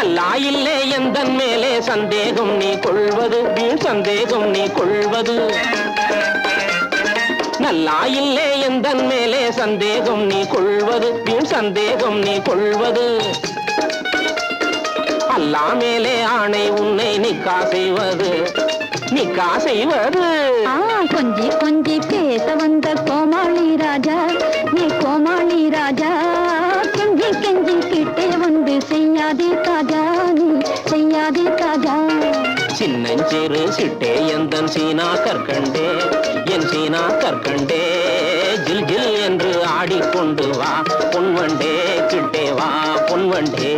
எந்தன் மேலே சந்தேகம் நீ கொள்வது? வீண் சந்தேகம் நீ கொள்வது? நல்லா எந்தன் மேலே சந்தேகம் நீ கொள்வது? வீண் சந்தேகம் நீ கொள்வது? அல்லா மேலே ஆணை உன்னை நிக்கா செய்வது. நிக்கா செய்வது. கொஞ்சி கொஞ்சி பேச வந்த கோமாளி ராஜா. செய்யாதே சின்னஞ்சிறு சிட்டே எந்தன் சீனா கற்கண்டே? என் சீனா கற்கண்டே. ஜில் ஜில் என்று ஆடிக்கொண்டு வா பொன்வண்டே கிட்டே வா பொன்வண்டே.